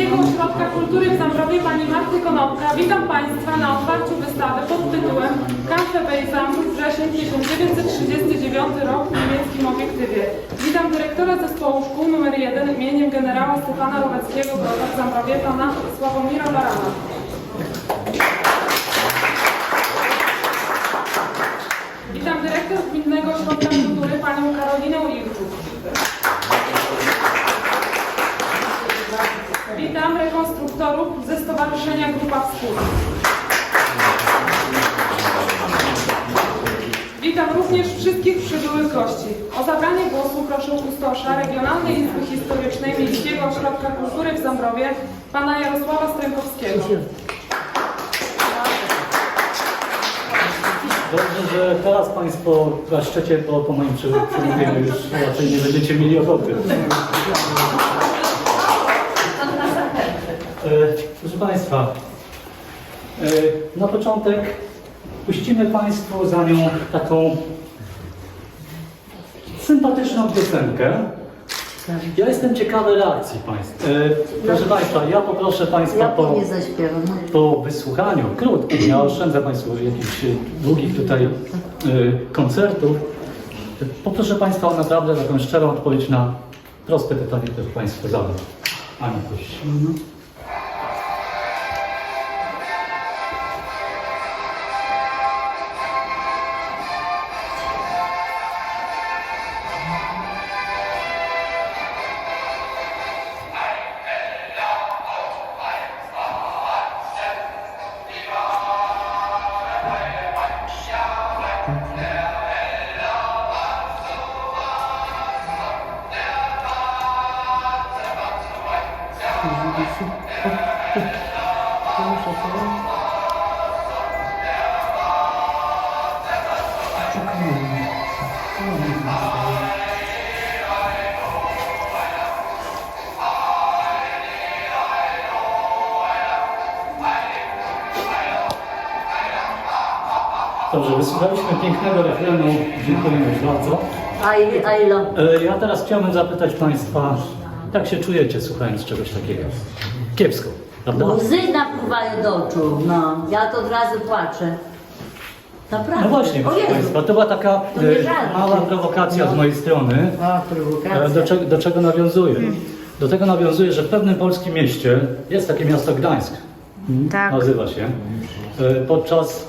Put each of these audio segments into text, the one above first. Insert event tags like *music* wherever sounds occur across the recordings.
Miejskiego Ośrodka Kultury w Zambrowie pani Marty Konopka. Witam Państwa na otwarciu wystawy pod tytułem bei Zambrów wrzesień 1939 rok w niemieckim obiektywie. Witam dyrektora zespołu szkół nr 1 imieniem generała Stefana Roweckiego w Zambrowie pana Sławomira Barana. Witam dyrektor Gminnego Ośrodka Kultury panią Karolinę Ilczuk. Witam rekonstruktorów ze Stowarzyszenia Grupa Wspólna. Witam również wszystkich przybyłych gości. O zabranie głosu proszę kustosza Regionalnej Izby Historycznej Miejskiego Ośrodka Kultury w Zambrowie, pana Jarosława Strękowskiego. Dobrze, że teraz Państwo klaszczecie, bo po moim przemówieniu już raczej nie będziecie mieli ochoty. E, Proszę Państwa, e, na początek puścimy Państwu za nią taką sympatyczną piosenkę. Ja jestem ciekawy reakcji Państwa. E, Proszę Państwa, ja poproszę Państwa Ja po... Po wysłuchaniu krótkich, nie oszczędzę Państwu jakichś długich tutaj koncertów, poproszę Państwa o naprawdę taką szczerą odpowiedź na proste pytanie, które Państwo zadał. Ani proszę. Dobrze, wysłuchaliśmy pięknego refrenu. Dziękujemy bardzo. A, i- a ile? E, Ja teraz chciałbym zapytać Państwa, jak się czujecie słuchając czegoś takiego? Kiepsko, prawda? Łzy napływają do oczu. No, ja to od razu płaczę. Naprawdę. No właśnie, o proszę Jezu. Państwa, to była taka To nie e, żart. mała prowokacja z mojej strony. O, E, prowokacja. Do czego, do czego nawiązuje? Do tego nawiązuje, że w pewnym polskim mieście jest takie miasto Gdańsk. Tak. Nazywa się. E, Podczas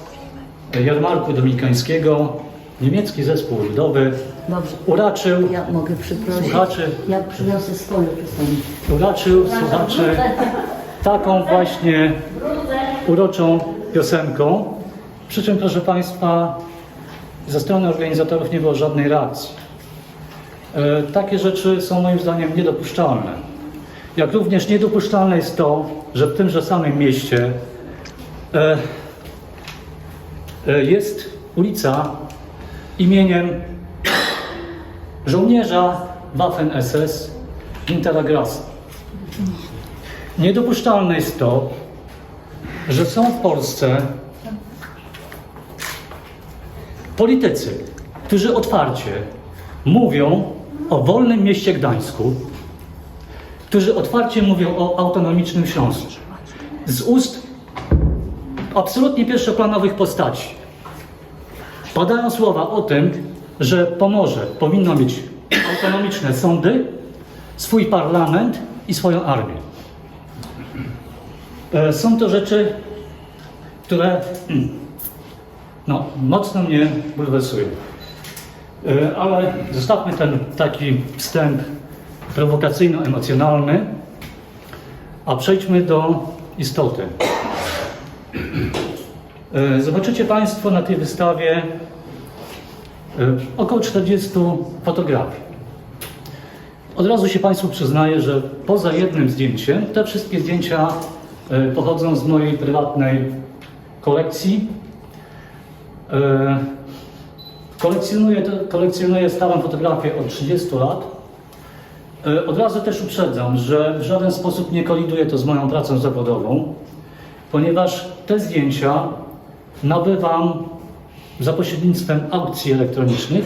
jarmarku dominikańskiego niemiecki zespół ludowy Dobrze. uraczył, Ja mogę. Słuchaczy. Ja przyniosę swoje piosenki. uraczył słuchaczy taką właśnie uroczą piosenką. Przy czym, proszę Państwa, ze strony organizatorów nie było żadnej reakcji. E, Takie rzeczy są moim zdaniem niedopuszczalne. Jak również niedopuszczalne jest to, że w tymże samym mieście e, jest ulica imieniem żołnierza Waffen-SS Wintera Grassa. Niedopuszczalne jest to, że są w Polsce politycy, którzy otwarcie mówią o wolnym mieście Gdańsku, którzy otwarcie mówią o autonomicznym Śląsku. Z ust absolutnie pierwszoplanowych postaci padają słowa o tym, że Pomorze powinno mieć autonomiczne sądy, swój parlament i swoją armię. E, Są to rzeczy, które mm, no, mocno mnie bulwersują. E, Ale zostawmy ten taki wstęp prowokacyjno-emocjonalny, a przejdźmy do istoty. E, Zobaczycie Państwo na tej wystawie e, około 40 fotografii. Od razu się Państwu przyznaję, że poza jednym zdjęciem, te wszystkie zdjęcia e, pochodzą z mojej prywatnej kolekcji. Kolekcjonuję, kolekcjonuję starą fotografię od 30 lat. Od razu też uprzedzam, że w żaden sposób nie koliduje to z moją pracą zawodową, ponieważ te zdjęcia nabywam za pośrednictwem aukcji elektronicznych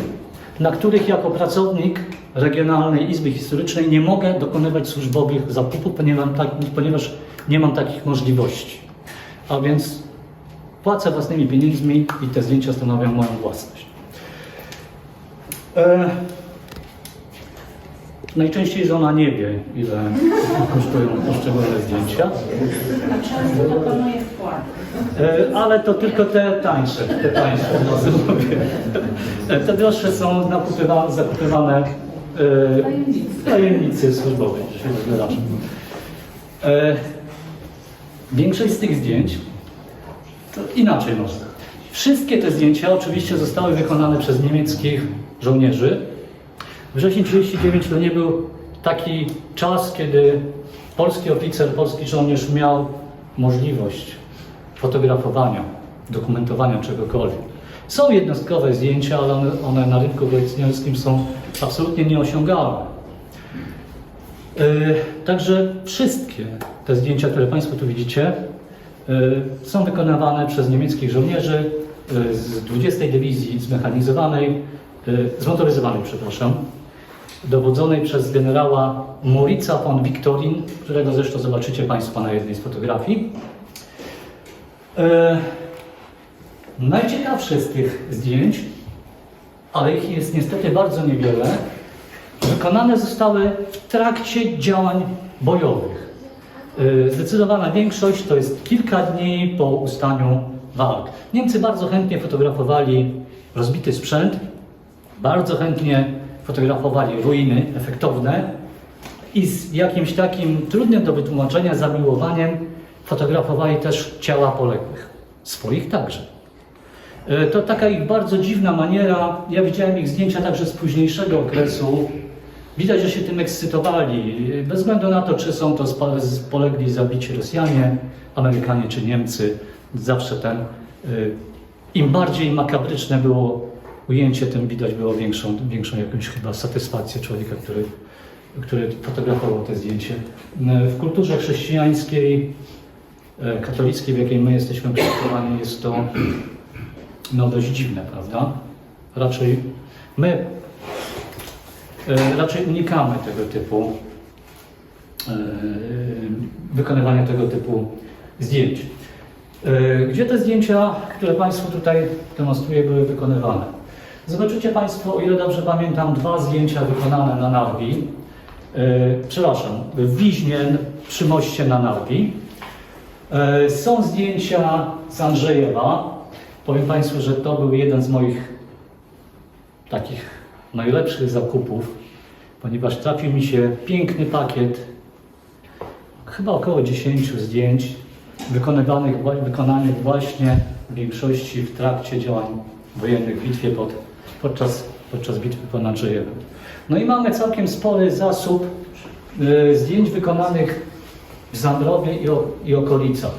na których jako pracownik Regionalnej Izby Historycznej nie mogę dokonywać służbowych zakupów, ponieważ, tak, ponieważ nie mam takich możliwości. A więc płacę własnymi pieniędzmi i te zdjęcia stanowią moją własność. E, najczęściej żona nie wie, ile kosztują poszczególne zdjęcia. E, Ale to tylko te tańsze, te tańsze od mówię. E, Te droższe są nakupywane, zakupywane e, w tajemnicy służbowej, że się wyrażę. E, Większość z tych zdjęć, to inaczej może. Wszystkie te zdjęcia oczywiście zostały wykonane przez niemieckich żołnierzy. Wrzesień 39 to nie był taki czas, kiedy polski oficer, polski żołnierz miał możliwość fotografowania, dokumentowania czegokolwiek. Są jednostkowe zdjęcia, ale one, one na rynku wojskowościowskim są absolutnie nieosiągalne. Yy, Także wszystkie te zdjęcia, które Państwo tu widzicie, yy, są wykonywane przez niemieckich żołnierzy yy, z 20 Dywizji Zmechanizowanej, yy, zmotoryzowanej, przepraszam, dowodzonej przez generała Moritza von Wiktorin, którego zresztą zobaczycie Państwo na jednej z fotografii. E, najciekawsze z tych zdjęć, ale ich jest niestety bardzo niewiele, wykonane zostały w trakcie działań bojowych. E, zdecydowana większość to jest kilka dni po ustaniu walk. Niemcy bardzo chętnie fotografowali rozbity sprzęt, bardzo chętnie fotografowali ruiny efektowne i z jakimś takim trudnym do wytłumaczenia zamiłowaniem fotografowali też ciała poległych. Swoich także. E, To taka ich bardzo dziwna maniera. Ja widziałem ich zdjęcia także z późniejszego okresu. Widać, że się tym ekscytowali. Bez względu na to, czy są to polegli zabici Rosjanie, Amerykanie czy Niemcy. Zawsze ten, e, im bardziej makabryczne było ujęcie, tym widać było większą, większą jakąś chyba satysfakcję człowieka, który, który fotografował te zdjęcie. E, W kulturze chrześcijańskiej, katolickiej, w jakiej my jesteśmy kształtowani, jest to no, dość dziwne, prawda? Raczej my e, raczej unikamy tego typu e, wykonywania tego typu zdjęć. E, Gdzie te zdjęcia, które Państwu tutaj demonstruję, były wykonywane? Zobaczycie Państwo, o ile dobrze pamiętam, dwa zdjęcia wykonane na Narwi. E, Przepraszam, w Wiźnie przy moście na Narwi. E, Są zdjęcia z Andrzejewa. Powiem Państwu, że to był jeden z moich takich najlepszych zakupów, ponieważ trafił mi się piękny pakiet, chyba około 10 zdjęć, wykonywanych, wykonanych właśnie w większości w trakcie działań wojennych w pod, podczas, podczas bitwy pod Andrzejewem. No i mamy całkiem spory zasób y, zdjęć wykonanych w Zambrowie i, o, i okolicach.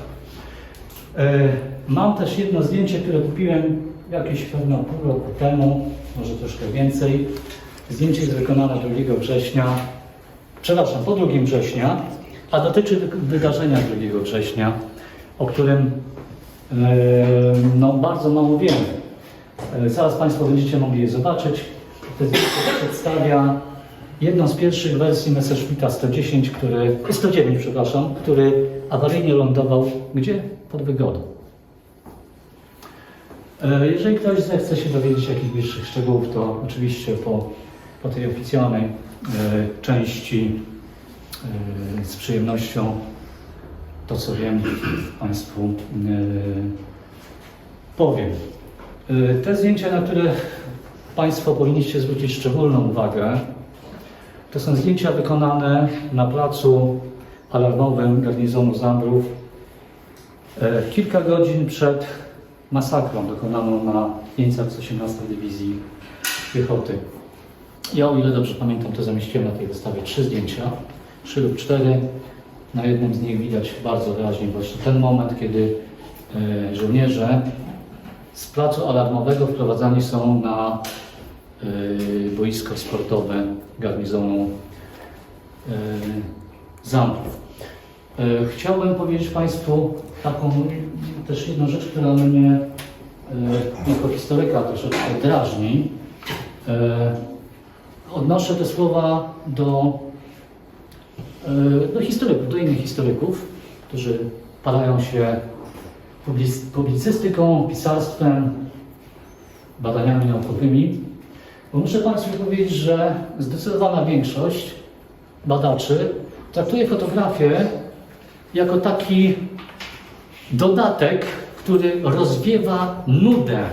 E, Mam też jedno zdjęcie, które kupiłem jakieś pewno pół roku temu, może troszkę więcej. Zdjęcie jest wykonane 2 września, przepraszam, po 2 września, a dotyczy wy- wydarzenia 2 września, o którym e, no, bardzo mało wiemy. E, Zaraz Państwo będziecie mogli je zobaczyć. To zdjęcie przedstawia jedną z pierwszych wersji Messerschmitta 110, który, 109, przepraszam, który awaryjnie lądował gdzie? Pod Wygodą. E, Jeżeli ktoś zechce się dowiedzieć jakichś bliższych szczegółów, to oczywiście po, po tej oficjalnej e, części e, z przyjemnością to, co wiem, Państwu powiem. Te zdjęcia, na które Państwo powinniście zwrócić szczególną uwagę, to są zdjęcia wykonane na placu alarmowym garnizonu Zambrów e, kilka godzin przed masakrą dokonaną na jeńcach z 18 Dywizji Piechoty. Ja, o ile dobrze pamiętam, to zamieściłem na tej wystawie trzy zdjęcia, trzy lub cztery. Na jednym z nich widać bardzo wyraźnie właśnie ten moment, kiedy e, żołnierze z placu alarmowego wprowadzani są na boisko sportowe garnizonu e, Zambrów. E, Chciałbym powiedzieć Państwu taką też jedną rzecz, która mnie jako historyka troszeczkę drażni. Odnoszę te słowa do, do historyków, do innych historyków, którzy parają się public- publicystyką, pisarstwem, badaniami naukowymi. Bo muszę Państwu powiedzieć, że zdecydowana większość badaczy traktuje fotografię jako taki dodatek, który rozwiewa nudę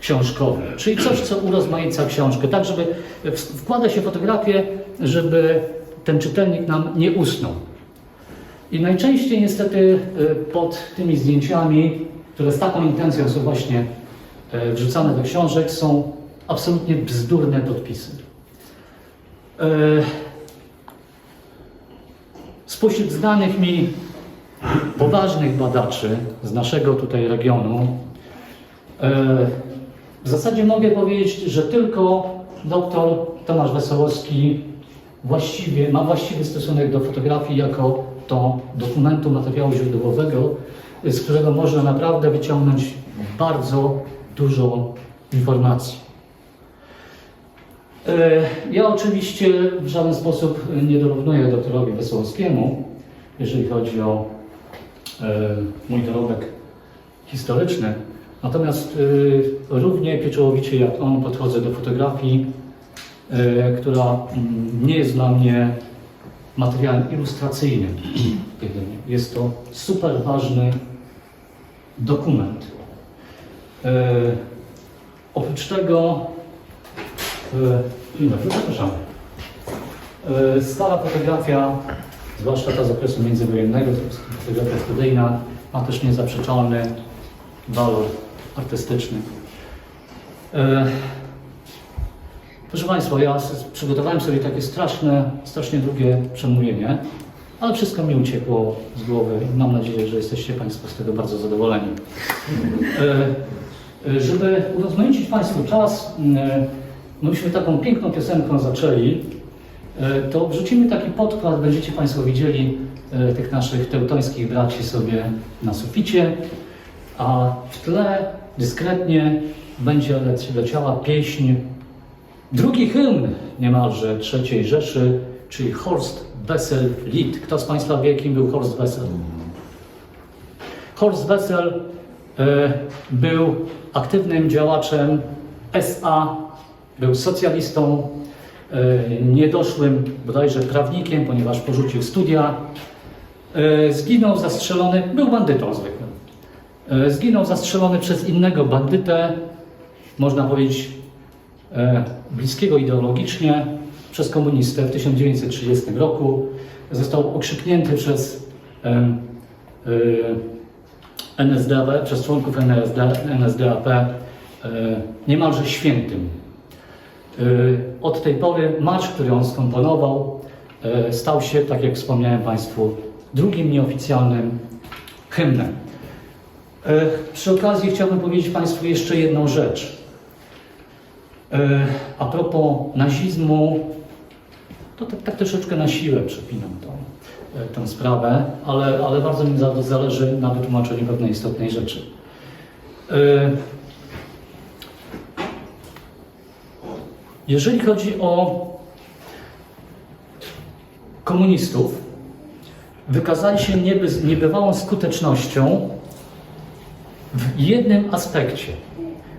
książkową, czyli coś, co urozmaica książkę, tak żeby wkłada się fotografię, żeby ten czytelnik nam nie usnął. I najczęściej niestety y, pod tymi zdjęciami, które z taką intencją są właśnie y, wrzucane do książek, są absolutnie bzdurne podpisy. Y, Spośród znanych mi poważnych badaczy z naszego tutaj regionu, e, w zasadzie mogę powiedzieć, że tylko dr Tomasz Wesołowski właściwie, ma właściwy stosunek do fotografii jako do dokumentu, materiału źródłowego, z którego można naprawdę wyciągnąć bardzo dużo informacji. E, Ja oczywiście w żaden sposób nie dorównuję doktorowi Wesołowskiemu, jeżeli chodzi o e, mój dorobek historyczny. Natomiast e, równie pieczołowicie jak on podchodzę do fotografii, która mm, nie jest dla mnie materiałem ilustracyjnym. *clears throat* Jest to super ważny dokument. Oprócz tego Dzień dobry, zapraszamy. E, Stara fotografia, zwłaszcza ta z okresu międzywojennego, fotografia studyjna, ma też niezaprzeczalny walor artystyczny. E, Proszę Państwa, ja przygotowałem sobie takie straszne, strasznie długie przemówienie, ale wszystko mi uciekło z głowy mam nadzieję, że jesteście Państwo z tego bardzo zadowoleni. E, e, Żeby urozmaicić Państwu czas, e, myśmy taką piękną piosenką zaczęli, e, to wrzucimy taki podkład, będziecie Państwo widzieli e, tych naszych teutońskich braci sobie na suficie, a w tle dyskretnie będzie lec- leciała pieśń, drugi hymn niemalże III Rzeszy, czyli Horst Wessel Lied. Kto z Państwa wie, kim był Horst Wessel? Horst Wessel e, był aktywnym działaczem SA, był socjalistą, e, niedoszłym bodajże prawnikiem, ponieważ porzucił studia. E, Zginął zastrzelony, był bandytą zwykłym. E, Zginął zastrzelony przez innego bandytę, można powiedzieć bliskiego ideologicznie, przez komunistę w 1930 roku. Został okrzyknięty przez NSDAP, przez członków NSD, NSDAP niemalże świętym. E, Od tej pory marsz, który on skomponował, e, stał się, tak jak wspomniałem Państwu, drugim nieoficjalnym hymnem. E, Przy okazji chciałbym powiedzieć Państwu jeszcze jedną rzecz. A propos nazizmu, to tak, tak troszeczkę na siłę przepinam tą, tę sprawę, ale, ale bardzo mi za- zależy na wytłumaczeniu pewnej istotnej rzeczy. Jeżeli chodzi o komunistów, wykazali się nieby, niebywałą skutecznością w jednym aspekcie.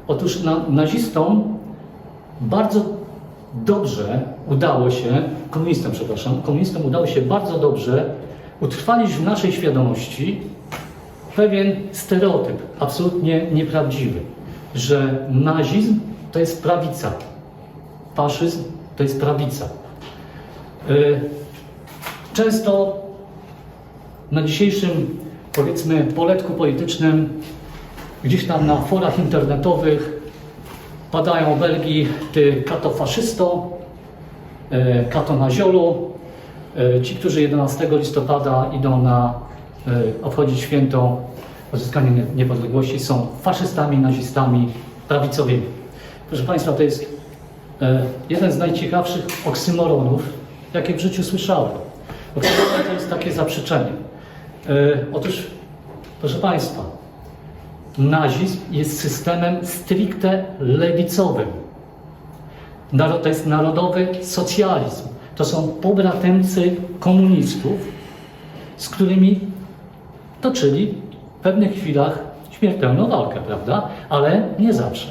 Otóż na, nazistom bardzo dobrze udało się, komunistom, przepraszam, komunistom udało się bardzo dobrze utrwalić w naszej świadomości pewien stereotyp, absolutnie nieprawdziwy, że nazizm to jest prawica, faszyzm to jest prawica. Y, Często na dzisiejszym, powiedzmy, poletku politycznym, gdzieś tam na forach internetowych padają obelgi ty kato faszysto, e, kato na ziolu. E, Ci, którzy 11 listopada idą na obchodzić święto odzyskania nie- niepodległości są faszystami, nazistami, prawicowymi. Proszę Państwa, to jest jeden z najciekawszych oksymoronów, jakie w życiu słyszałem. Oksymoron to jest takie zaprzeczenie. E, Otóż, proszę Państwa, nazizm jest systemem stricte lewicowym. To jest narodowy socjalizm. To są pobratymcy komunistów, z którymi toczyli w pewnych chwilach śmiertelną walkę, prawda? Ale nie zawsze.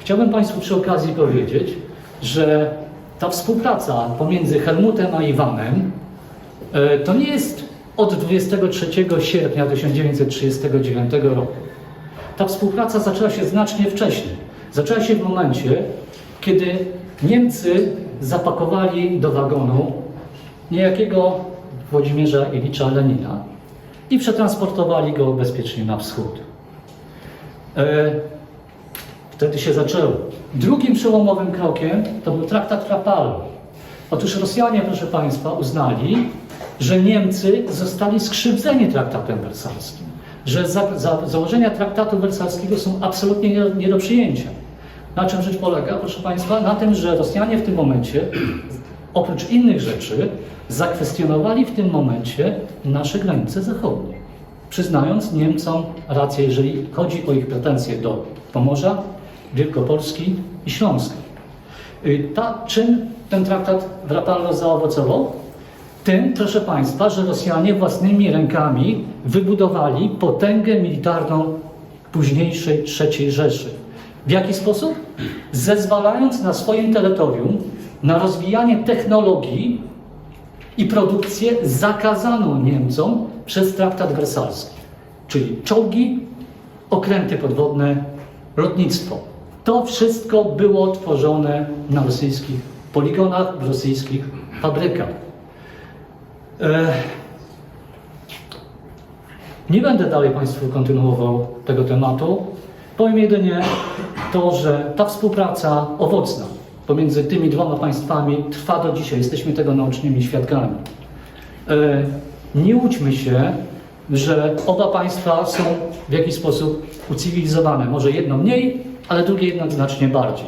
Chciałbym Państwu przy okazji powiedzieć, że ta współpraca pomiędzy Helmutem a Iwanem e, to nie jest od 23 sierpnia 1939 roku. Ta współpraca zaczęła się znacznie wcześniej. Zaczęła się w momencie, kiedy Niemcy zapakowali do wagonu niejakiego Włodzimierza Ilicza Lenina i przetransportowali go bezpiecznie na wschód. Wtedy się zaczęło. Drugim przełomowym krokiem to był traktat Rapallo. Otóż Rosjanie, proszę Państwa, uznali, że Niemcy zostali skrzywdzeni traktatem wersalskim, że za, za, założenia traktatu wersalskiego są absolutnie nie, nie do przyjęcia. Na czym rzecz polega, proszę Państwa? Na tym, że Rosjanie w tym momencie, oprócz innych rzeczy, zakwestionowali w tym momencie nasze granice zachodnie, przyznając Niemcom rację, jeżeli chodzi o ich pretensje do Pomorza, Wielkopolski i Śląska. Y, Ta, czym ten traktat w Rapallo zaowocował? Tym, proszę Państwa, że Rosjanie własnymi rękami wybudowali potęgę militarną późniejszej III Rzeszy. W jaki sposób? Zezwalając na swoim terytorium na rozwijanie technologii i produkcję zakazaną Niemcom przez traktat wersalski, czyli czołgi, okręty podwodne, lotnictwo. To wszystko było tworzone na rosyjskich poligonach, w rosyjskich fabrykach. E, Nie będę dalej Państwu kontynuował tego tematu. Powiem jedynie to, że ta współpraca owocna pomiędzy tymi dwoma państwami trwa do dzisiaj. Jesteśmy tego naocznymi świadkami. E, Nie łudźmy się, że oba państwa są w jakiś sposób ucywilizowane. Może jedno mniej, ale drugie jednak znacznie bardziej.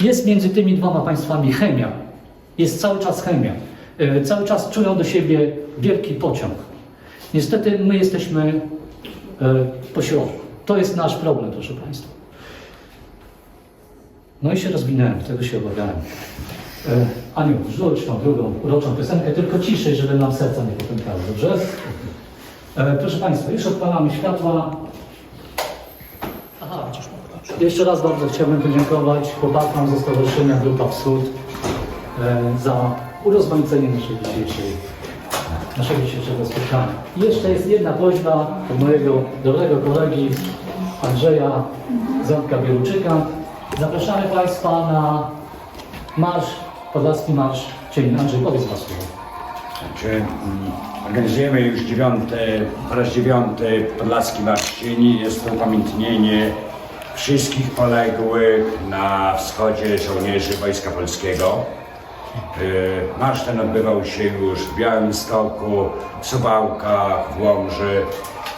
Jest między tymi dwoma państwami chemia. Jest cały czas chemia. E, Cały czas czują do siebie wielki pociąg. Niestety my jesteśmy e, po środku. To jest nasz problem, proszę Państwa. No i się rozwinąłem, tego się obawiałem. E, Aniu, rzuć tą drugą uroczą piosenkę, tylko ciszej, żeby nam serca nie popękały, dobrze? Proszę Państwa, już odpalamy światła. Jeszcze raz bardzo chciałbym podziękować chłopakom ze Stowarzyszenia Grupa Wschód e, za urozmaicenie naszej dzisiejszej, naszego dzisiejszego spotkania. I jeszcze jest jedna prośba od mojego dobrego kolegi Andrzeja Ząbka Bieruczyka. Zapraszamy Państwa na marsz, Podlaski Marsz Cieni. Andrzej, powiedz dwa słowa. Czy mm, organizujemy już dziewiąty, po raz dziewiąty Podlaski Marsz Cieni. Jest to upamiętnienie wszystkich poległych na wschodzie żołnierzy Wojska Polskiego. Yy, Marsz ten odbywał się już w Białymstoku, w Suwałkach, w Łomży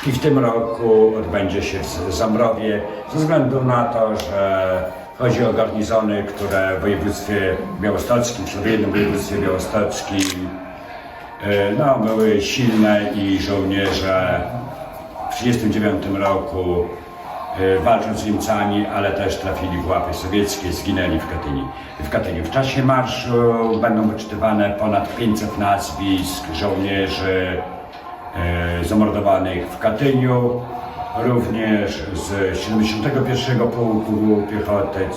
i w tym roku odbędzie się w Zambrowie ze względu na to, że chodzi o garnizony, które w województwie białostockim, w jednym województwie białostockim E, No, były silne i żołnierze w 1939 roku e, walcząc z Niemcami, ale też trafili w łapy sowieckie, zginęli w Katyniu. W, Katyniu. w czasie marszu będą poczytywane ponad 500 nazwisk żołnierzy e, zamordowanych w Katyniu, również z 71 Pułku Piechoty,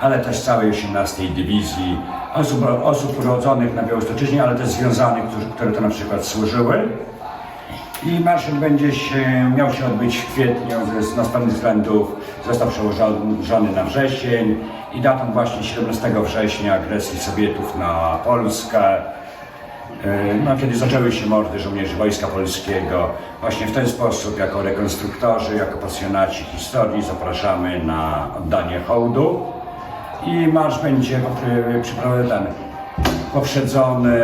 ale też całej 18 Dywizji, osób, osób urodzonych na Białostoczyźnie, ale też związanych, które to na przykład służyły. I marsz będzie się, miał się odbyć w kwietniu, z, z pewnych względów został przełożony na wrzesień i datą właśnie 17 września agresji Sowietów na Polskę, e, no, kiedy zaczęły się mordy żołnierzy Wojska Polskiego. Właśnie w ten sposób, jako rekonstruktorzy, jako pasjonaci historii zapraszamy na oddanie hołdu i marsz będzie przyprowadzony ten, poprzedzony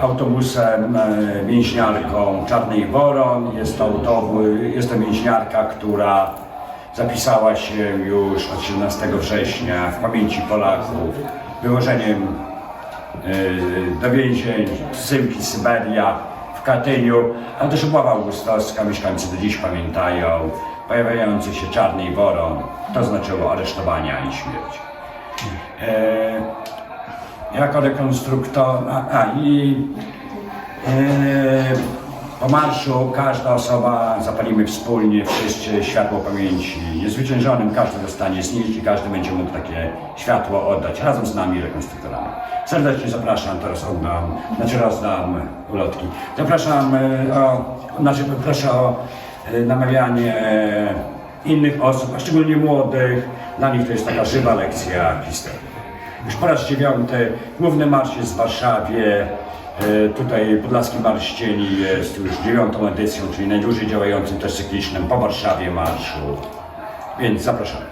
autobusem e, więźniarką Czarnej Woron. Jest to, autobus, jest to więźniarka, która zapisała się już od 17 września w pamięci Polaków wyłożeniem e, do więzień, zsyłki Syberia w Katyniu, ale też obława augustowska, mieszkańcy do dziś pamiętają, pojawiający się Czarnej Woron, to znaczyło aresztowania i śmierć. Jako rekonstruktor, a, a i e, po marszu każda osoba zapalimy wspólnie wszyscy światło pamięci. Niezwyciężonym każdy dostanie zniszcz i każdy będzie mógł takie światło oddać razem z nami rekonstruktorami. Serdecznie zapraszam, teraz oddam, znaczy rozdam ulotki. Zapraszam e, o, znaczy proszę o e, namawianie e, innych osób, a szczególnie młodych. Dla nich to jest taka żywa lekcja historii. Już po raz dziewiąty główny marsz jest w Warszawie. E, Tutaj Podlaski Marsz Cieni jest już dziewiątą edycją, czyli najdłużej działającym też cyklicznym po Warszawie marszu. Więc zapraszamy.